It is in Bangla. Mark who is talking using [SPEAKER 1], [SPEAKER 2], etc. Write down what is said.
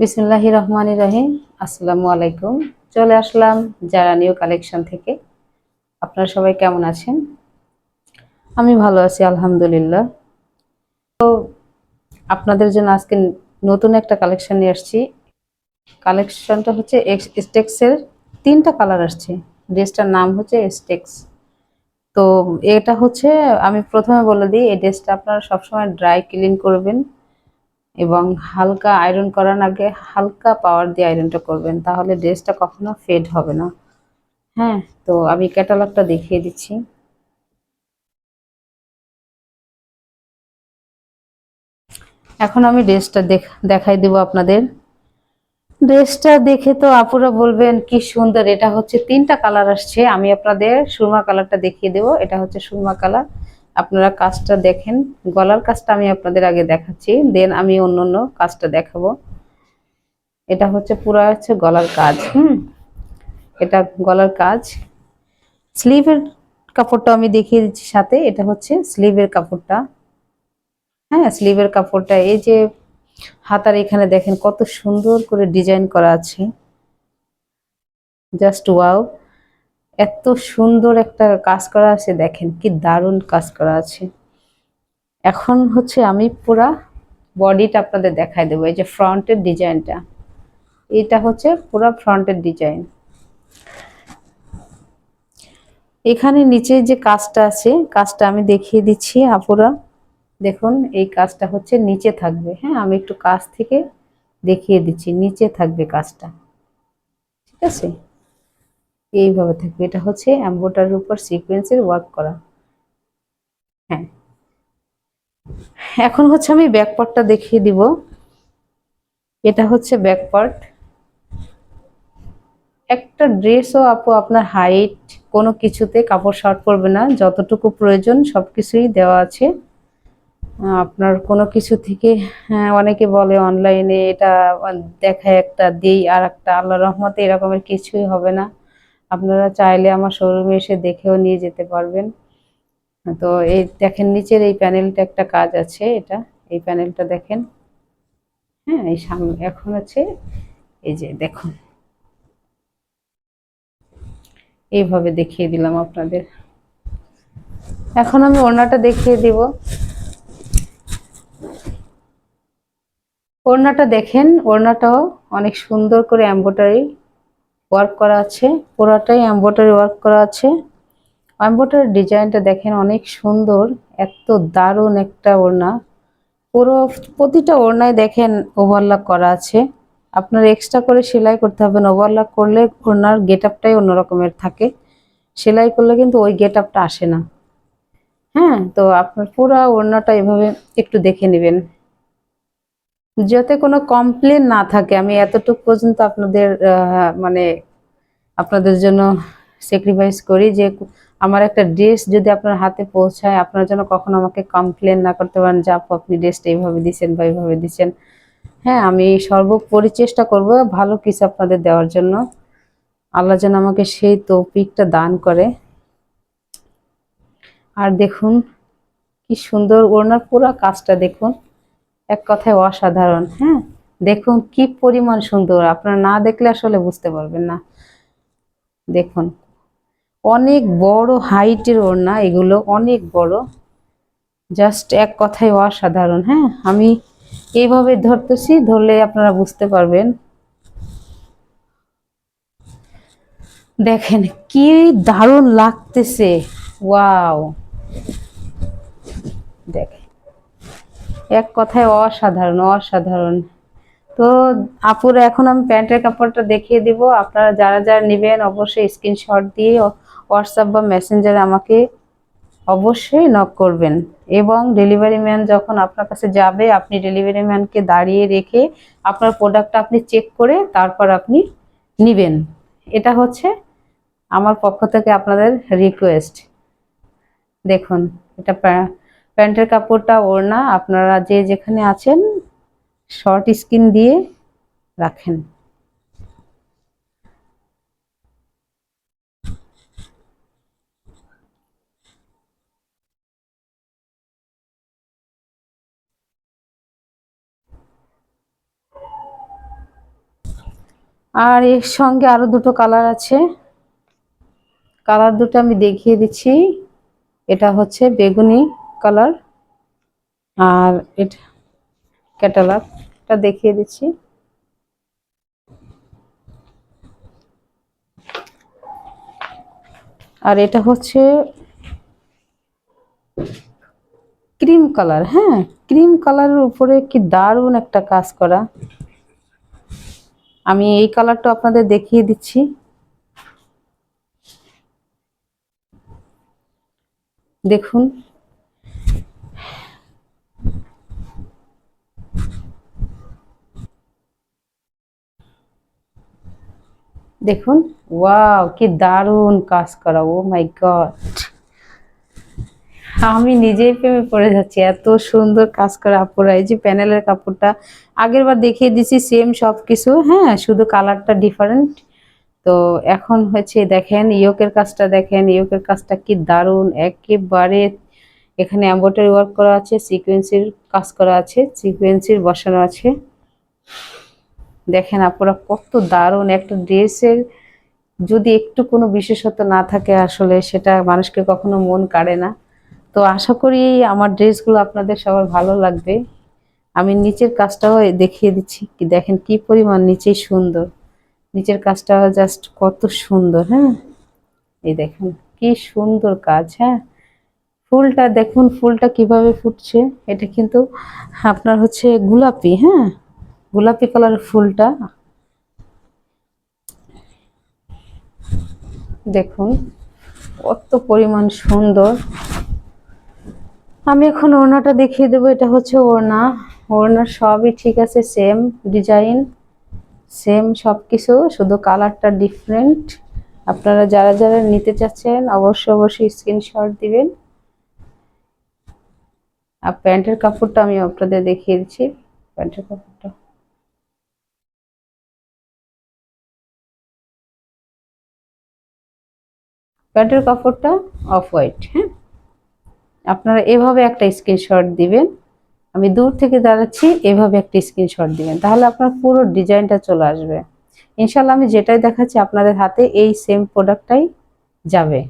[SPEAKER 1] বিসমুল্লাহি রহমানি রহিম। আসসালামু আলাইকুম। চলে আসলাম যারা নিউ কালেকশন থেকে। আপনারা সবাই কেমন আছেন? আমি ভালো আছি, আলহামদুলিল্লাহ। তো আপনাদের জন্য আজকে নতুন একটা কালেকশন নিয়ে আসছি। কালেকশনটা হচ্ছে স্টেক্সের তিনটা কালার আসছে। ড্রেসটার নাম হচ্ছে স্টেক্স। তো এটা হচ্ছে, আমি প্রথমে বলে দিই, এই ড্রেসটা আপনারা সবসময় ড্রাই ক্লিন করবেন। এবং হালকা আয়রন করার আগে হালকা পাওয়ার দিয়ে আয়রনটা করবেন, তাহলে ড্রেসটা কখনো ফেড হবে না। হ্যাঁ তো আমি ক্যাটালগটা দেখিয়ে দিচ্ছি। এখন আমি ড্রেসটা দেখাই দিব আপনাদের। ড্রেসটা দেখে তো আপুরা বলবেন, কি সুন্দর, এটা হচ্ছে তিনটা কালার আসছে। আমি আপনাদের সুরমা কালারটা দেখিয়ে দেব, এটা হচ্ছে সুরমা কালার আপনারা কাজটা দেখেন। গলার কাজটা আমি আপনাদের আগে দেখাচ্ছি দেন আমি অন্য অন্য কাজটা দেখাবো। এটা হচ্ছে পুরো হচ্ছে গলার কাজ, হুম? এটা গলার কাজ। স্লিভের কাপড়টা আমি দেখিয়ে দিচ্ছি সাথে, এটা হচ্ছে স্লিভের কাপড়টা। হ্যাঁ স্লিভের কাপড়টা, এই যে হাতার এখানে দেখেন কত সুন্দর করে ডিজাইন করা আছে। Just wow. এত সুন্দর একটা কাজ করা আছে, দেখেন কি দারুণ কাজ করা আছে। এখন হচ্ছে আমি পুরা বডিটা আপনাদের দেখাই দেবো, এই যে ফ্রন্টের ডিজাইনটা এটা হচ্ছে পুরা ফ্রন্টের ডিজাইন এখানে নিচে যে কাজটা আছে, কাজটা আমি দেখিয়ে দিচ্ছি আপুরা। দেখুন, এই কাজটা হচ্ছে নিচে থাকবে। হ্যাঁ আমি একটু কাজ থেকে দেখিয়ে দিচ্ছি, নিচে থাকবে কাজটা। ঠিক আছে? এইভাবে থাকবে। এটা হচ্ছে অ্যাম্বোটার উপর সিকোয়েন্সের ওয়ার্ক করা। হ্যাঁ। এখন হচ্ছে আমি ব্যাকপার্টটা দেখিয়ে দিব। এটা হচ্ছে ব্যাকপার্ট একটা ড্রেসও আপু আপনার হাইট কোনো কিছুতে কাপড় শর্ট পড়বে না। যতটুকু প্রয়োজন সব কিছুই দেওয়া আছে। আপনার কোনো কিছু থেকে হ্যাঁ, অনেকে বলে অনলাইনে এটা দেখায় একটা দেই আর একটা। আল্লাহ রহমতে এরকমের কিছুই হবে না। আপনারা চাইলে আমার শোরুমে এসে দেখেও নিয়ে যেতে পারবেন। তো এই দেখেন, নিচের এই প্যানেলটা একটা কাজ আছে এটা। এই প্যানেলটা দেখেন। হ্যাঁ এই সামনে এখন আছে। এই যে দেখুন। এইভাবে দেখিয়ে দিলাম আপনাদের। এখন আমি ওড়নাটা দেখিয়ে দিব। ওড়নাটা দেখেন, ওড়নাটাও অনেক সুন্দর করে এম্বোটারি ওয়ার্ক করা আছে, পুরাটাই এম্বোটারি ওয়ার্ক করা আছে। এম্বোটারি ডিজাইনটা দেখেন অনেক সুন্দর, এত দারুণ একটা ওড়না। পুরো প্রতিটা ওড়নায় দেখেন ওভারলাক করা আছে। আপনার এক্সট্রা করে সেলাই করতে হবে ওভারলাক করলে ওড়নার গেট আপটাই অন্যরকমের থাকে। সেলাই করলে কিন্তু ওই গেট আপটা আসে না। হ্যাঁ তো আপনার পুরো ওড়নাটা এভাবে একটু দেখে নেবেন। যাতে কোনো কমপ্লেন না থাকে, আমি এতটুকু পর্যন্ত আপনাদের মানে আপনাদের জন্য স্যাক্রিফাইস করি যে আমার একটা ড্রেস যদি আপনার হাতে পৌঁছায়, আপনার জন্য কখনো আমাকে কমপ্লেন না করতে পারেন যে, আপু, আপনি ড্রেসটা এইভাবে দিচ্ছেন বা এইভাবে দিচ্ছেন হ্যাঁ আমি সর্বোপরি চেষ্টা করব ভালো কিছু আপনাদের দেওয়ার জন্য। আল্লাহ যেন আমাকে সেই তৌপিকটা দান করে। আর দেখুন, কি সুন্দর ওনার পুরো কাজটা দেখুন। এক কথায় অসাধারণ হ্যাঁ? দেখুন কি পরিমাণ সুন্দর। আপনারা না দেখলে আসলে বুঝতে পারবেন না। দেখুন, অনেক বড় হাইটের ওড়না, এগুলো অনেক বড়। জাস্ট এক কথায় অসাধারণ হ্যাঁ? আমি এইভাবে ধরতেছি, ধরলে আপনারা বুঝতে পারবেন। দেখেন কি দারুণ লাগতেছে। ওয়াও। দেখেন। এক কথায় অসাধারণ অসাধারণ। তো আপুর এখন আমি প্যান্টের কাপড়টা দেখিয়ে দিব। আপনারা যারা যারা নেবেন অবশ্যই স্ক্রিনশট দিয়ে হোয়াটসঅ্যাপ বা মেসেঞ্জারে আমাকে অবশ্যই নক করবেন। এবং ডেলিভারি ম্যান যখন আপনার কাছে যাবে, আপনি ডেলিভারি ম্যানকে দাঁড়িয়ে রেখে আপনার প্রোডাক্টটা আপনি চেক করে তারপর আপনি নেবেন। এটা হচ্ছে আমার পক্ষ থেকে আপনাদের রিকোয়েস্ট দেখুন, এটা প্যান্টের কাপড়টা, ওড়না আপনারা যে যেখানে আছেন শর্ট স্কিন দিয়ে রাখেন। আর এর সঙ্গে আরও দুটো কালার আছে। কালার দুটো আমি দেখিয়ে দিচ্ছি। এটা হচ্ছে বেগুনি। কালার আর এটা ক্যাটালগটা দেখিয়ে দিচ্ছি। আর এটা হচ্ছে ক্রিম কালার হ্যাঁ? ক্রিম কালারের উপরে কি দারুণ একটা কাজ করা। আমি এই কালারটা আপনাদের দেখিয়ে দিচ্ছি। দেখুন। দেখুন, ওয়াও, কি দারুণ কাজ করা, ও মাই গড। আমি নিজেই প্রেমে পড়ে যাচ্ছি, এত সুন্দর কাজ করা আপুরা, এই যে প্যানেলের কাপড়টা, আগের বার দেখিয়ে দিছি সেম সব কিছু হ্যাঁ শুধু কালারটা ডিফারেন্ট তো এখন হচ্ছে দেখেন, ইয়োকের কাজটা দেখেন, ইয়োকের কাজটা কি দারুণ, একেবারে এখানে এম্ব্রয়ডারি ওয়ার্ক করা আছে সিকোয়েন্সির কাজ করা আছে সিকোয়েন্সির বসানো আছে। দেখেন আপনারা কত দারুণ একটা ড্রেসের যদি একটু কোনো বিশেষত্ব না থাকে আসলে সেটা মানুষকে কখনো মন কাড়ে না। তো আশা করি আমার ড্রেসগুলো আপনাদের সবার ভালো লাগবে। আমি নিচের কাজটাও দেখিয়ে দিচ্ছি কি দেখেন কি পরিমাণ নিচেই সুন্দর। নিচের কাজটা জাস্ট কত সুন্দর হ্যাঁ? এই দেখুন কি সুন্দর কাজ হ্যাঁ? ফুলটা দেখুন, ফুলটা কীভাবে ফুটছে, এটা কিন্তু আপনার হচ্ছে গোলাপি হ্যাঁ? গোলাপি কালারের ফুলটা। দেখুন, কত পরিমাণ সুন্দর। আমি এখন ওড়নাটা দেখিয়ে দেবো, এটা হচ্ছে ওড়না। ওড়নার সবই ঠিক আছে সেম ডিজাইন সেম সব কিছু শুধু কালারটা ডিফারেন্ট আপনারা যারা যারা নিতে চাচ্ছেন, অবশ্যই অবশ্যই স্ক্রিনশট দিবেন। আর প্যান্টের কাপড়টা আমি আপনাদের দেখিয়ে দিচ্ছি, প্যান্টের কাপড়টা। প্যান্টের কাপড়টা অফ হোয়াইট হ্যাঁ? আপনারা এভাবে একটা স্ক্রিনশট দিবেন। আমি দূর থেকে দাঁড়াচ্ছি এভাবে একটা স্ক্রিনশট দিবেন। তাহলে আপনার পুরো ডিজাইনটা চলে আসবে। ইনশাল্লাহ আমি যেটাই দেখাচ্ছি, আপনাদের হাতে এই সেম প্রোডাক্টটাই যাবে।